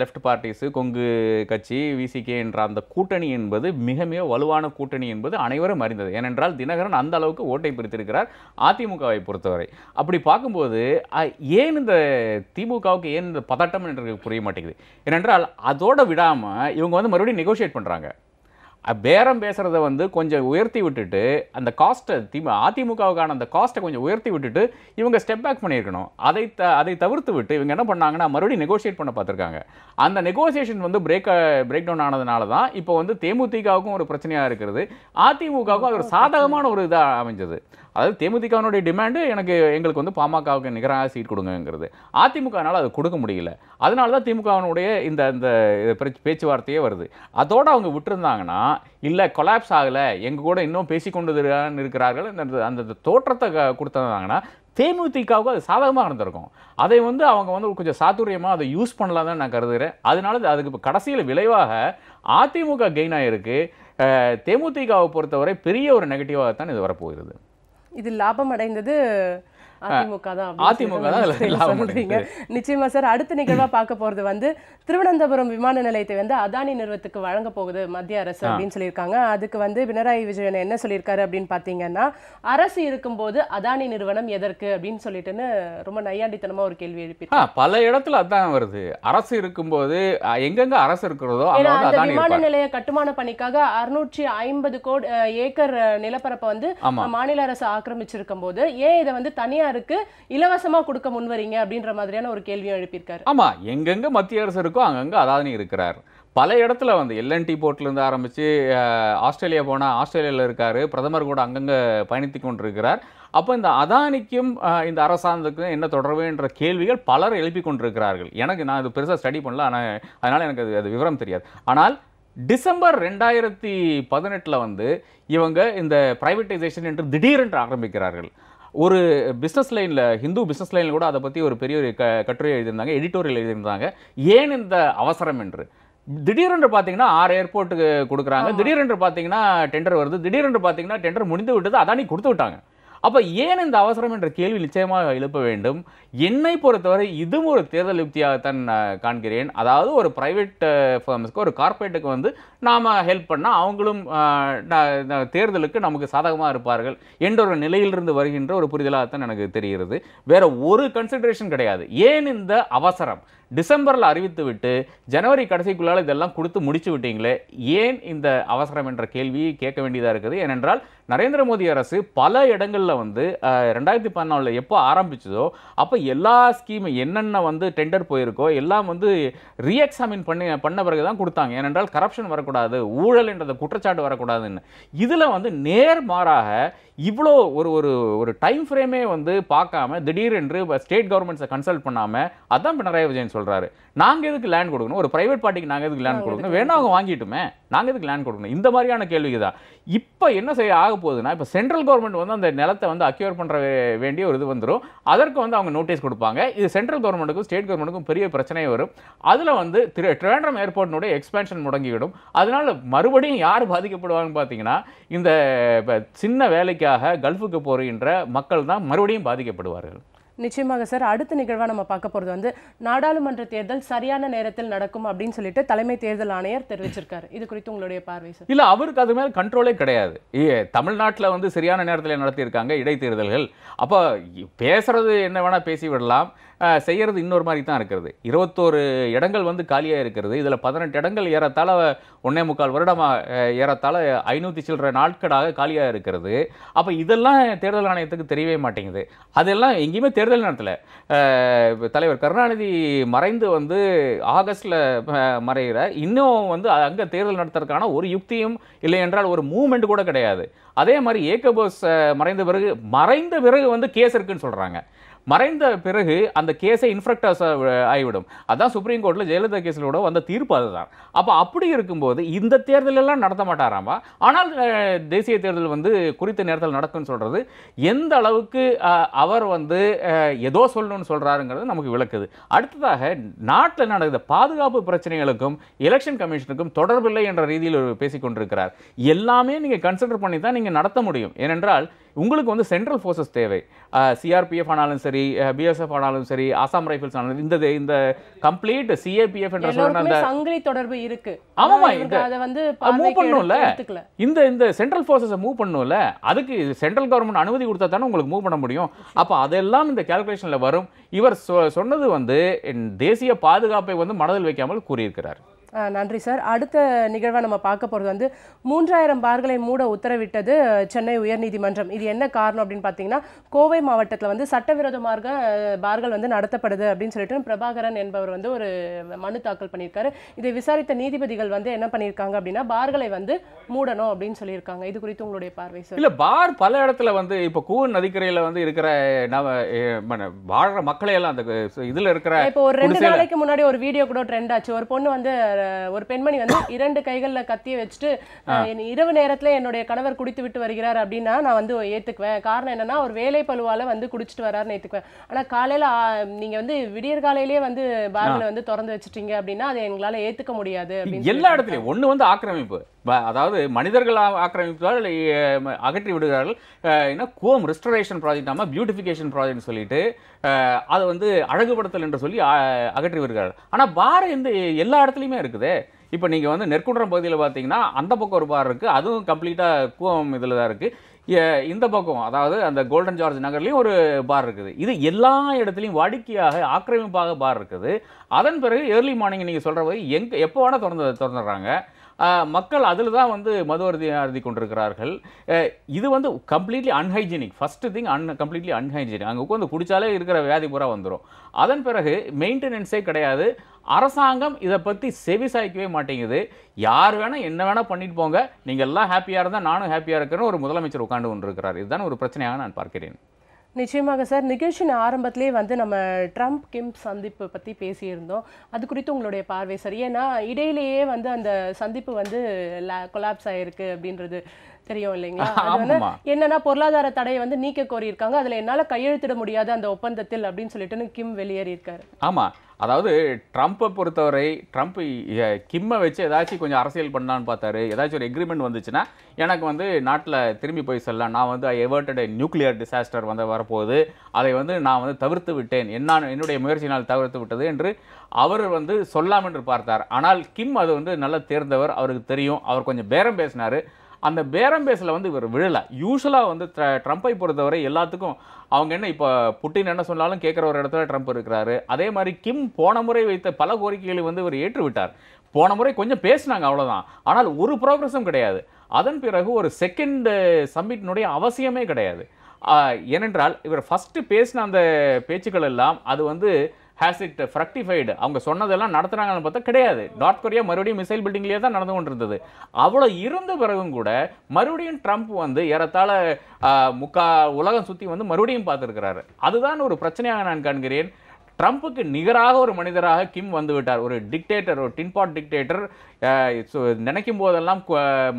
லெஃப்ட் பார்ட்டிஸு கொங்கு கட்சி விசிகே என்ற அந்த கூட்டணி என்பது மிக மிக வலுவான கூட்டணி என்பது அனைவரும் அறிந்தது. ஏனென்றால் தினகரன் அந்த அளவுக்கு ஓட்டை பிரித்திருக்கிறார் அதிமுகவை பொறுத்தவரை. அப்படி பார்க்கும்போது ஏன் இந்த திமுகவுக்கு ஏன் இந்த பதட்டம் என்று புரிய மாட்டேங்குது? ஏனென்றால் அதோடு விடாமல் இவங்க வந்து மறுபடியும் நெகோஷியேட் பண்ணுறாங்க பேரம் பேசுகிறத வந்து கொஞ்சம் உயர்த்தி விட்டுட்டு அந்த காஸ்ட்டை திமு அதிமுகவுக்கான அந்த காஸ்ட்டை கொஞ்சம் உயர்த்தி விட்டுட்டு இவங்க ஸ்டெப் பேக் பண்ணியிருக்கணும். அதை த அதை தவிர்த்து விட்டு இவங்க என்ன பண்ணாங்கன்னா மறுபடியும் நெகோஷியேட் பண்ண பார்த்துருக்காங்க. அந்த நெகோசியேஷன் வந்து பிரேக் பிரேக் டவுன் ஆனதுனால தான் இப்போ வந்து தேமுதிகவுக்கும் ஒரு பிரச்சனையாக இருக்கிறது. அதிமுகவுக்கும் அது ஒரு சாதகமான ஒரு இதாக அமைஞ்சது. அதாவது தேமுதிகவினுடைய டிமாண்டு எனக்கு எங்களுக்கு வந்து பாமகவுக்கு நிகராக சீட் கொடுங்கங்கிறது. அதிமுகனால் அது கொடுக்க முடியல. அதனால தான் திமுகவினுடைய இந்த இந்த பேச்சுவார்த்தையே வருது. அதோடு அவங்க விட்டுருந்தாங்கன்னா இல்லை கொலாப்ஸ் ஆகலை எங்கள் கூட இன்னும் பேசி கொண்டு இருக்கிறார்கள் இந்த அந்த அந்த தோற்றத்தை க- தேமுதிகவுக்கு அது சாதகமாக இருந்திருக்கும். அதை வந்து அவங்க வந்து கொஞ்சம் சாத்துரியமாக அதை யூஸ் பண்ணலாம் தான் நான் கருதுகிறேன். அதனால அதுக்கு இப்போ கடைசியில் விளைவாக அதிமுக கெயின் ஆகிருக்கு தேமுதிகவை பொறுத்தவரை பெரிய ஒரு நெகட்டிவாக தான் இது வரப்போகிறது. இது லாபம் அடைந்தது அதிமுக தான் அதிமுக தான் சொல்றீங்க. நிச்சயமா சார் அடுத்த நிகழ்வா பார்க்க போறது வந்து திருவனந்தபுரம் விமான நிலையத்தை வந்து அதானி நிறுவனத்துக்கு வழங்க போகுது மத்திய அரசு அப்படின்னு சொல்லியிருக்காங்க. அதுக்கு வந்து பினராயி விஜயன் என்ன சொல்லியிருக்காரு அப்படின்னு பார்த்தீங்கன்னா அரசு இருக்கும்போது அதானி நிறுவனம் எதற்கு அப்படின்னு சொல்லிட்டுன்னு ரொம்ப நையாண்டித்தனமா ஒரு கேள்வி எழுப்பி பல இடத்துல அதான் வருது. அரசு இருக்கும்போது எங்கெங்க அரசு இருக்கிறதோ அந்த விமான நிலைய கட்டுமான பணிக்காக அறுநூற்றி ஐம்பது கோடி ஏக்கர் நிலப்பரப்பை வந்து மாநில அரசு ஆக்கிரமிச்சிருக்கும் போது ஏன் இதை வந்து தனியாருக்கு இலவசமா கொடுக்க முன்வரீங்க அப்படின்ற மாதிரியான ஒரு கேள்வியும் எழுப்பியிருக்காரு. ஆமா எங்கெங்க மத்திய அரசு இருக்கோ அங்கங்க அதானி இருக்கிறார். பல இடத்துல வந்து எல்என்டி போர்ட்லேருந்து ஆரம்பித்து ஆஸ்திரேலியா போனால் ஆஸ்திரேலியாவில் இருக்கார். பிரதமர் கூட அங்கங்கே பயணித்து கொண்டிருக்கிறார். அப்போ இந்த அதானிக்கும் இந்த அரசாங்கத்துக்கும் என்ன தொடர்புன்ற கேள்விகள் பலர் எழுப்பி கொண்டிருக்கிறார்கள். எனக்கு நான் இது பெருசாக ஸ்டடி பண்ணல ஆனால் அதனால் எனக்கு அது அது விவரம் தெரியாது. ஆனால் டிசம்பர் ரெண்டாயிரத்தி பதினெட்டில் வந்து இவங்க இந்த ப்ரைவேட்டைசேஷன் என்று திடீரென்று ஆரம்பிக்கிறார்கள். ஒரு பிஸ்னஸ் லைனில் ஹிந்து பிஸ்னஸ் லைனில் கூட அதை பற்றி ஒரு பெரிய ஒரு க கட்டுரை எழுதியிருந்தாங்க எடிட்டோரியல் எழுதியிருந்தாங்க. ஏன் இந்த அவசரம் என்று? திடீரென்று பார்த்தீங்கன்னா ஆறு ஏர்போர்ட்டுக்கு கொடுக்குறாங்க. திடீரென்று பார்த்தீங்கன்னா டெண்டர் வருது. திடீரென்று பார்த்தீங்கன்னா டெண்டர் முடிந்து விட்டது. அதானி கொடுத்து விட்டாங்க. அப்போ ஏன் இந்த அவசரம் என்ற கேள்வி நிச்சயமாக எழுப்ப வேண்டும்? என்னை பொறுத்தவரை இதுவும் ஒரு தேர்தல் யுக்தியாகத்தான் நான் காண்கிறேன். அதாவது ஒரு ப்ரைவேட் ஃபர்ம்ஸ்க்கு ஒரு கார்ப்பரேட்டுக்கு வந்து நாம் ஹெல்ப் பண்ணால் அவங்களும் தேர்தலுக்கு நமக்கு சாதகமாக இருப்பார்கள் என்ற ஒரு நிலையிலிருந்து வருகின்ற ஒரு புரிதலாகத்தான் எனக்கு தெரிகிறது. வேறு ஒரு கன்சிடரேஷன் கிடையாது. ஏன் இந்த அவசரம்? டிசம்பரில் அறிவித்து விட்டு ஜனவரி கடைசிக்குள்ளால் இதெல்லாம் கொடுத்து முடிச்சு விட்டீங்களே ஏன் இந்த அவசரம் என்ற கேள்வியை கேட்க வேண்டியதாக இருக்குது? ஏனென்றால் நரேந்திர மோடி அரசு பல இடங்களில் வந்து ரெண்டாயிரத்தி பதினாலில் எப்போ ஆரம்பிச்சதோ அப்போ எல்லா ஸ்கீம் என்னென்ன வந்து டெண்டர் போயிருக்கோ எல்லாம் வந்து ரீஎக்ஸாமின் பண்ணி பண்ண பிறகு தான் கொடுத்தாங்க. ஏனென்றால் கரப்ஷன் வரக்கூடாது ஊழல் என்ற குற்றச்சாட்டு வரக்கூடாதுன்னு. இதில் வந்து நேர் மாறாக இவ்வளோ ஒரு ஒரு ஒரு டைம் ஃப்ரேமே வந்து பார்க்காம திடீரென்று ஸ்டேட் கவர்மெண்ட்ஸை கன்சல்ட் பண்ணாமல் அதான் பினராயி விஜயன் சொல்கிறாரு நாங்கள் எதுக்கு லேண்ட் கொடுக்கணும்? ஒரு ப்ரைவேட் பார்ட்டிக்கு நாங்கள் எதுக்கு லேண்ட் கொடுக்கணும்? வேணா அவங்க வாங்கிட்டுமே நாங்கள் எதுக்கு லேண்ட் கொடுக்கணும்? இந்த மாதிரியான கேள்விக்கு தான் இப்போ என்ன செய்ய ஆக போகுதுன்னா இப்போ சென்ட்ரல் கவர்மெண்ட் வந்து அந்த நிலத்தை வந்து அக்யூர் பண்ணுற வேண்டிய ஒரு இது வந்துடும் அதற்கு வந்து அவங்க நோட்டீஸ் கொடுப்பாங்க. இது சென்ட்ரல் கவர்மெண்ட்டுக்கும் ஸ்டேட் கவர்மெண்ட்டுக்கும் பெரிய பிரச்சனை வரும். அதில் வந்து திரு ட்ரிவாண்ட்ரம் ஏர்போர்ட்டினுடைய எக்ஸ்பேன்ஷன் முடங்கிவிடும். அதனால மறுபடியும் யார் பாதிக்கப்படுவாங்கன்னு பார்த்தீங்கன்னா இந்த சின்ன வேலைக்காக கல்ஃபுக்கு போகின்ற மக்கள் தான் மறுபடியும் பாதிக்கப்படுவார்கள். நிச்சயமாக சார் அடுத்த நிகழ்வாக நம்ம பார்க்க போகிறது வந்து நாடாளுமன்ற தேர்தல் சரியான நேரத்தில் நடக்கும் அப்படின்னு சொல்லிட்டு தலைமை தேர்தல் ஆணையர் தெரிவிச்சிருக்காரு. இது குறித்து உங்களுடைய பார்வை சார். இல்லை அவருக்கு அது மேலே கண்ட்ரோலே கிடையாது. ஏ வந்து சரியான நேரத்தில் நடத்தியிருக்காங்க இடைத்தேர்தல்கள். அப்போ பேசுறது என்ன வேணால் பேசி விடலாம். செய்கிறது இன்னொரு மாதிரி தான் இருக்கிறது. இருபத்தோரு இடங்கள் வந்து காலியாக இருக்கிறது. இதில் பதினெட்டு இடங்கள் ஏறத்தாழ ஒன்னே முக்கால் வருடமாக அஹ், ஏறத்தாழ ஐநூற்றி சில்லற நாட்களாக காலியாக இருக்கிறது. அப்போ இதெல்லாம் தேர்தல் ஆணையத்துக்கு தெரியவே மாட்டேங்குது. அதெல்லாம் எங்கேயுமே தேர்தல் நேரத்தில் தலைவர் கருணாநிதி மறைந்து வந்து ஆகஸ்டில் மறைகிற இன்னும் வந்து அங்கே தேர்தல் நடத்துறதுக்கான ஒரு யுக்தியும் இல்லை என்றால் ஒரு மூவ்மெண்ட் கூட கிடையாது. அதே மாதிரி ஏகபோஸ் மறைந்த பிறகு மறைந்த பிறகு வந்து கேஸ் இருக்குன்னு சொல்கிறாங்க மறைந்த பிறகு அந்த கேஸை இன்ஃப்ரக்டஸ் ஆகிவிடும். அதான் சுப்ரீம் கோர்ட்டில் ஜெயலலிதா கேஸில் கூட வந்த தீர்ப்பு அதுதான். அப்போ அப்படி இருக்கும்போது இந்த தேர்தல் எல்லாம் நடத்த மாட்டாராமா? ஆனால் தேசிய தேர்தல் வந்து குறித்த நேரத்தில் நடக்கும்னு சொல்றது எந்த அளவுக்கு அவர் வந்து ஏதோ சொல்லணும்னு சொல்றாருங்கிறது நமக்கு விளக்குது. அடுத்ததாக நாட்டில் நடந்த பாதுகாப்பு பிரச்சனைகளுக்கும் எலெக்ஷன் கமிஷனுக்கும் தொடர்பில்லை என்ற ரீதியில் பேசிக்கொண்டிருக்கிறார். எல்லாமே நீங்கள் கன்சிடர் பண்ணி தான் நீங்கள் நடத்த முடியும். ஏனென்றால் உங்களுக்கு வந்து சென்ட்ரல் ஃபோர்ஸஸ் தேவை. சிஆர்பிஎஃப் ஆனாலும் சரி பிஎஸ்எஃப் ஆனாலும் சரி ஆசாம் ரைஃபிள்ஸ் ஆனாலும் இந்த இந்த கம்ப்ளீட் சிஏபிஎஃப் என்ற சொல்ற சங்கிலி தொடர்பு இருக்கு. ஆமாமா, இந்த- அதை வந்து மூவ் எடுத்துக்கல. இந்த இந்த சென்ட்ரல் ஃபோர்ஸஸை மூவ் பண்ணணும்ல அதுக்கு சென்ட்ரல் கவர்மெண்ட் அனுமதி கொடுத்தா தானே உங்களுக்கு மூவ் பண்ண முடியும். அப்போ அதெல்லாம் இந்த கால்குலேஷனில் வரும். இவர் சொன்னது வந்து தேசிய பாதுகாப்பை வந்து மனதில் வைக்காமல் கூறியிருக்கிறார். நன்றி சார். அடுத்த நிகழ்வை நம்ம பார்க்க போகிறது வந்து மூன்றாயிரம் பார்களை மூட உத்தரவிட்டது சென்னை உயர்நீதிமன்றம். இது என்ன காரணம் அப்படின்னு பார்த்தீங்கன்னா கோவை மாவட்டத்தில் வந்து சட்டவிரோதமாக பார்கள் வந்து நடத்தப்படுது அப்படின்னு சொல்லிட்டு பிரபாகரன் என்பவர் வந்து ஒரு மனு தாக்கல் பண்ணியிருக்காரு. இதை விசாரித்த நீதிபதிகள் வந்து என்ன பண்ணியிருக்காங்க அப்படின்னா பார்களை வந்து மூடணும் அப்படின்னு சொல்லியிருக்காங்க. இது குறித்து உங்களுடைய பார்வை சார். இல்ல பார் பல இடத்துல வந்து இப்போ கூவன் நதிக்கரையில வந்து இருக்கிற நவ எ, மன- வாழ்ற மக்களை எல்லாம் அந்த இதுல இருக்கிற இப்போ ஒரு ரெண்டு நாளைக்கு முன்னாடி ஒரு வீடியோ கூட ட்ரெண்ட் ஆச்சு. ஒரு பொண்ணு வந்து ஒரு பெண்மணி வந்து இரண்டு கைகள்ல கத்திய வச்சுட்டு இரவு நேரத்துல என்னுடைய கணவர் குடித்து விட்டு வருகிறார் அப்படின்னா நான் வந்து ஏத்துக்குவேன். காரணம் என்னன்னா ஒரு வேலை பழுவால வந்து குடிச்சிட்டு வராருன்னு ஏத்துக்குவேன். ஆனா காலையில ஆ, நீங்க வந்து விடியற் காலையிலேயே வந்து பார்களை வந்து திறந்து வச்சிட்டீங்க அப்படின்னா அதை எங்களால ஏத்துக்க முடியாது அப்படின்னு எல்லா இடத்துலையும். ஒண்ணு வந்து ஆக்கிரமிப்பு. அதாவது மனிதர்கள் ஆக்கிரமிப்பால் அகற்றி விடுகிறார்கள். என்ன கோம் ரெஸ்டரேஷன் ப்ராஜெக்ட் ஆமா பியூட்டிஃபிகேஷன் ப்ராஜெக்ட் சொல்லிட்டு அதை வந்து அழகுபடுத்தல் என்று சொல்லி அகற்றி வருகிறார்கள் ஆனா பார் இந்த எல்லா இடத்துலையுமே இருக்குது இருக்குது. இப்போ நீங்கள் வந்து நெற்குன்றம் பகுதியில் பார்த்தீங்கன்னா அந்த பக்கம் ஒரு பார் இருக்குது அதுவும் கம்ப்ளீட்டாக கூவம் இதில் தான் இருக்குது இந்த பக்கம் அதாவது அந்த கோல்டன் ஜார்ஜ் நகர்லேயும் ஒரு பார் இருக்குது. இது எல்லா இடத்துலையும் வாடிக்கையாக ஆக்கிரமிப்பாக பார் இருக்குது. அதன் பிறகு ஏர்லி மார்னிங் நீங்கள் சொல்கிற போது எங்கே எப்போ வேணால் திறந்து திறந்துடுறாங்க. மக்கள் அதில் தான் வந்து மது அருதி அருதி கொண்டிருக்கிறார்கள் இது வந்து completely unhygienic first thing and completely unhygienic அங்கே உட்காந்து குடித்தாலே இருக்கிற வியாதி பூரா வந்துடும் அதன் பிறகு மெயின்டெனன்ஸே கிடையாது. அரசாங்கம் இதை பற்றி செவிசாய்க்கவே மாட்டேங்குது. யார் வேணால் என்ன வேணால் பண்ணிட்டு போங்க. நீங்கள் எல்லாம் ஹாப்பியாக இருந்தால் நானும் ஹாப்பியாக இருக்கிறேன்னு ஒரு முதலமைச்சர் உட்காந்து கொண்டிருக்கிறார். இதுதான் ஒரு பிரச்சனையாக நான் பார்க்கிறேன். நிச்சயமாக சார் நிகழ்ச்சியின் ஆரம்பத்திலே வந்து நம்ம ட்ரம்ப் கிம் சந்திப்பு பற்றி பேசியிருந்தோம். அது குறித்து உங்களுடைய பார்வை சார். ஏன்னா இடையிலேயே வந்து அந்த சந்திப்பு வந்து கொலாப்ஸ் ஆயிருக்கு அப்படின்றது தெரியும் இல்லைங்களா? என்னன்னா பொருளாதார தடையை வந்து நீக்க கோரியிருக்காங்க. அதுல என்னால கையெழுத்திட முடியாது அந்த ஒப்பந்தத்தில் அப்படின்னு சொல்லிட்டு கிம் வெளியேறியிருக்காரு. ஆமாம் அதாவது ட்ரம்ப்பை பொறுத்தவரை ட்ரம்ப் கிம்மை வச்சு ஏதாச்சும் கொஞ்சம் அரசியல் பண்ணலான்னு பார்த்தாரு. ஏதாச்சும் ஒரு எக்ரிமெண்ட் வந்துச்சுன்னா எனக்கு வந்து நாட்டில் திரும்பி போய் செல்லலாம். நான் வந்து எவர்டட் நியூக்ளியர் டிசாஸ்டர் வந்து வரப்போகுது. அதை வந்து நான் வந்து தவிர்த்து விட்டேன். என்ன என்னுடைய முயற்சியினால் தவிர்த்து விட்டது என்று அவர் வந்து சொல்லாமென்று பார்த்தார். ஆனால் கிம் அது வந்து நல்லா தேர்ந்தவர். அவருக்கு தெரியும். அவர் கொஞ்சம் பேரம் பேசினார். அந்த பேரம் பேசல வந்து இவர் விழலை. யூஸ்வலாக வந்து ட்ர- ட்ரம்ப்பை பொறுத்தவரை எல்லாத்துக்கும் அவங்க என்ன இப்போ புட்டின் என்ன சொன்னாலும் கேட்குற ஒரு இடத்துல ட்ரம்ப் இருக்கிறாரு. அதே மாதிரி கிம் போன முறை வைத்த பல கோரிக்கைகளை வந்து இவர் ஏற்று விட்டார் போன முறை கொஞ்சம் பேசினாங்க அவ்வளோதான் ஆனால் ஒரு ப்ரோக்ரஸும் கிடையாது. அதன் பிறகு ஒரு செகண்ட் சம்மிட்னுடைய அவசியமே கிடையாது. ஏனென்றால் இவர் ஃபஸ்ட்டு பேசின அந்த பேச்சுக்கள் எல்லாம் அது வந்து ஹேஸ் இட் ஃப்ரக்டிஃபைடு அவங்க சொன்னதெல்லாம் நடத்துனாங்கன்னு பார்த்தா கிடையாது. நார்த் கொரியா மறுபடியும் மிசைல் பில்டிங்லேயே தான் நடந்து கொண்டிருந்தது. அவ்வளோ இருந்த பிறகும் கூட மறுபடியும் ட்ரம்ப் வந்து ஏறத்தாழ முக்கா உலகம் சுற்றி வந்து மறுபடியும் பார்த்துருக்கிறாரு. அதுதான் ஒரு பிரச்சனையாக நான் காண்கிறேன். ட்ரம்ப்புக்கு நிகராக ஒரு மனிதராக கிம் வந்துவிட்டார். ஒரு டிக்டேட்டர் ஒரு டின்பாட் டிக்டேட்டர் நினைக்கும் போதெல்லாம்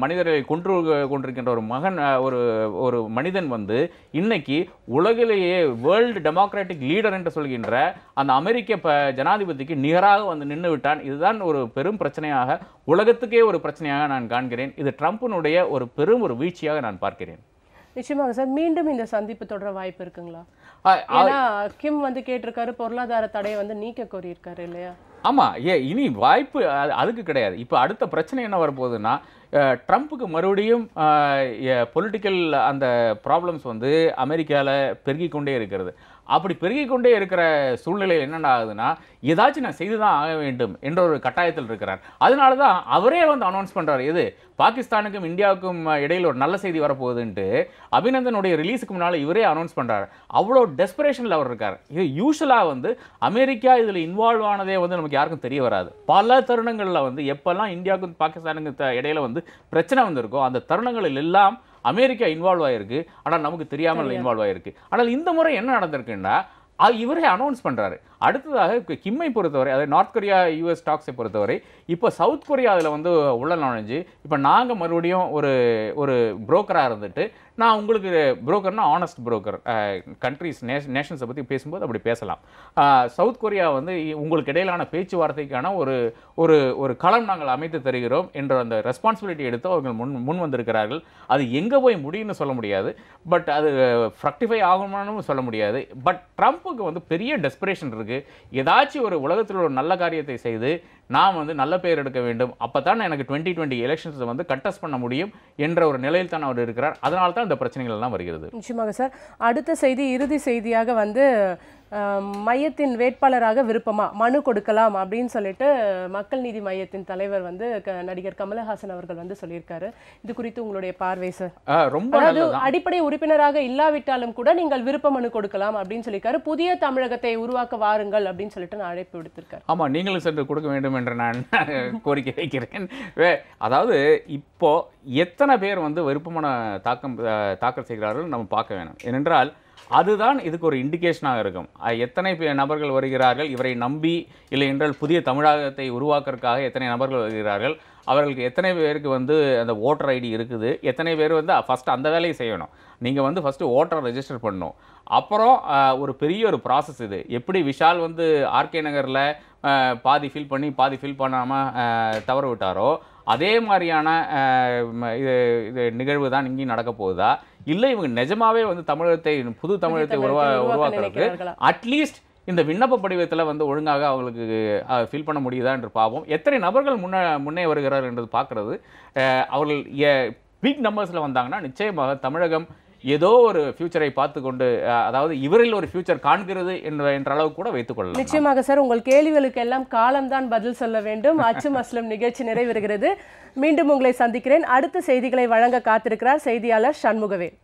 மனிதர்களை கொன்று கொண்டிருக்கின்ற ஒரு மகன் ஒரு ஒரு மனிதன் வந்து இன்னைக்கு உலகிலேயே வேர்ல்டு டெமோக்ராட்டிக் லீடர் என்று சொல்கின்ற அந்த அமெரிக்க ப ஜனாதிபதிக்கு நிகராக வந்து நின்று விட்டான். இதுதான் ஒரு பெரும் பிரச்சனையாக உலகத்துக்கே ஒரு பிரச்சனையாக நான் காண்கிறேன். இது ட்ரம்ப்பினுடைய ஒரு பெரும் ஒரு வீழ்ச்சியாக நான் பார்க்கிறேன். நிச்சயமாக சார் மீண்டும் இந்த சந்திப்பு தொடர வாய்ப்பு இருக்குங்களா? ஏன்னா கிம் வந்து கேட்டிருக்காரு பொருளாதார தடையை வந்து நீக்க கோரியிருக்காரு இல்லையா? ஆமா ஏ இனி வாய்ப்பு அது- அதுக்கு கிடையாது. இப்போ அடுத்த பிரச்சனை என்ன வரப்போகுதுன்னா ட்ரம்ப்புக்கு மறுபடியும் பொலிட்டிக்கல் அந்த ப்ராப்ளம்ஸ் வந்து அமெரிக்காவில் பெருகிக் கொண்டே இருக்கிறது. அப்படி பெருகிக் கொண்டே இருக்கிற சூழ்நிலையில் என்னென்ன ஆகுதுன்னா ஏதாச்சும் நான் செய்து தான் ஆக வேண்டும் என்ற ஒரு கட்டாயத்தில் இருக்கிறார். அதனால தான் அவரே வந்து அனௌன்ஸ் பண்ணுறார் எது? பாகிஸ்தானுக்கும் இந்தியாவுக்கும் இடையில் ஒரு நல்ல செய்தி வரப்போகுதுன்ட்டு அபிநந்தனுடைய ரிலீஸுக்கு முன்னால் இவரே அனௌன்ஸ் பண்ணுறாரு அவ்வளோ டெஸ்பரேஷனில் அவர் இருக்கார். இது யூஸ்வலாக வந்து அமெரிக்கா இதில் இன்வால்வ் ஆனதே வந்து நமக்கு யாருக்கும் தெரிய வராது. பல தருணங்களில் வந்து எப்போல்லாம் இந்தியாவுக்கும் பாகிஸ்தானுக்கும் இடையில வந்து பிரச்சனை வந்திருக்கோ அந்த தருணங்களில் எல்லாம் அமெரிக்கா இன்வால்வ் ஆயிருக்கு. ஆனால் நமக்கு தெரியாமல் இன்வால்வ் ஆயிருக்கு. ஆனால் இந்த முறை என்ன நடந்திருக்குன்னா இவரே அனௌன்ஸ் பண்றாரு. அடுத்ததாக கிம்மை பொறுத்தவரை அதாவது நார்த் கொரியா யூஎஸ் டாக்ஸை பொறுத்தவரை இப்போ சவுத் கொரியா அதில் வந்து உள்ள நுழைஞ்சு இப்போ நாங்கள் மறுபடியும் ஒரு ஒரு புரோக்கராக இருந்துட்டு நான் உங்களுக்கு புரோக்கர்னா ஆனஸ்ட் புரோக்கர் கண்ட்ரிஸ் நேஷன்ஸை பற்றி பேசும்போது அப்படி பேசலாம். சவுத் கொரியா வந்து உங்களுக்கு இடையிலான பேச்சுவார்த்தைக்கான ஒரு ஒரு ஒரு களம் நாங்கள் அமைத்து தருகிறோம் என்ற அந்த ரெஸ்பான்சிபிலிட்டி எடுத்து அவர்கள் முன் முன் வந்திருக்கிறார்கள். அது எங்கே போய் முடியும்னு சொல்ல முடியாது. பட் அது ஃப்ரக்டிஃபை ஆகுமானும் சொல்ல முடியாது. பட் ட்ரம்ப்புக்கு வந்து பெரிய டெஸ்பிரேஷன் இருக்குது ஏதாச்சும் ஒரு உலகத்தில் ஒரு நல்ல காரியத்தை செய்து நான் வந்து நல்ல பெயர் எடுக்க வேண்டும். அப்போ தான் எனக்கு டுவெண்ட்டி டுவெண்ட்டி எலெக்ஷன்ஸை வந்து கண்டஸ்ட் பண்ண முடியும் என்ற ஒரு நிலையில் தான் அவர் இருக்கிறார். அதனால தான் இந்த பிரச்சனைகள் எல்லாம் வருகிறது. நிச்சயமாக சார் அடுத்த செய்தி இறுதி செய்தியாக வந்து மையத்தின் வேட்பாளராக விருப்பமா? மனு கொடுக்கலாம் அப்படின்னு சொல்லிட்டு மக்கள் நீதி மையத்தின் தலைவர் வந்து நடிகர் கமலஹாசன் அவர்கள் வந்து சொல்லியிருக்காரு. இது குறித்து உங்களுடைய பார்வை சார் ரொம்ப அடிப்படை உறுப்பினராக இல்லாவிட்டாலும் கூட நீங்கள் விருப்ப மனு கொடுக்கலாம் அப்படின்னு சொல்லியிருக்காரு. புதிய தமிழகத்தை உருவாக்க வாருங்கள் அப்படின்னு சொல்லிட்டு நான் அழைப்பு விடுத்திருக்காரு ஆமா நீங்களும் சென்று கொடுக்க வேண்டும் என்று நான் கோரிக்கை வைக்கிறேன். அதாவது இப்போ எத்தனை பேர் வந்து விருப்பமான தாக்கம் தாக்கல் செய்கிறார்கள் நம்ம பார்க்க வேணும். ஏனென்றால் அதுதான் இதுக்கு ஒரு இண்டிகேஷனாக இருக்கும். எத்தனை பே- நபர்கள் வருகிறார்கள் இவரை நம்பி இல்லை என்றால் புதிய தமிழகத்தை உருவாக்குறதுக்காக எத்தனை நபர்கள் வருகிறார்கள் அவர்களுக்கு எத்தனை பேருக்கு வந்து அந்த ஓட்டர் ஐடி இருக்குது எத்தனை பேர் வந்து ஃபஸ்ட்டு அந்த வேலையை செய்யணும். நீங்கள் வந்து ஃபஸ்ட்டு ஓட்டரை ரெஜிஸ்டர் பண்ணணும். அப்புறம் ஒரு பெரிய ஒரு ப்ராசஸ் இது. எப்படி விஷால் வந்து ஆர்கே நகரில் பாதி ஃபில் பண்ணி பாதி ஃபில் பண்ணாமல் தவற விட்டாரோ அதே மாதிரியான இது இது நிகழ்வு தான் இங்கேயும் நடக்க போகுதா? இல்லை இவங்க நிஜமாவே வந்து தமிழகத்தை புது தமிழகத்தை உருவா உருவாக்குறதுக்கு? அட்லீஸ்ட் இந்த விண்ணப்ப படிவத்தில் வந்து ஒழுங்காக அவங்களுக்கு ஃபில் பண்ண முடியுதா என்று பார்ப்போம் எத்தனை நபர்கள் முன்ன முன்னே வருகிறார் என்றது பார்க்கறது அவர்கள் பிக் நம்பர்ஸில் வந்தாங்கன்னா நிச்சயமாக தமிழகம் ஏதோ ஒரு ஃபியூச்சரை பார்த்து கொண்டு அதாவது இவரில் ஒரு ஃபியூச்சர் காண்கிறது என்ற என்ற அளவு கூட வைத்துக்கொள்ளலாம் நிச்சயமாக சார் உங்கள் கேள்விகளுக்கு எல்லாம் காலம்தான் பதில் சொல்ல வேண்டும். அச்சு மஸ்லம் நிகழ்ச்சி நிறைவேறுகிறது மீண்டும் உங்களை சந்திக்கிறேன். அடுத்த செய்திகளை வழங்க காத்திருக்கிறார் செய்தியாளர் சண்முகவேல்.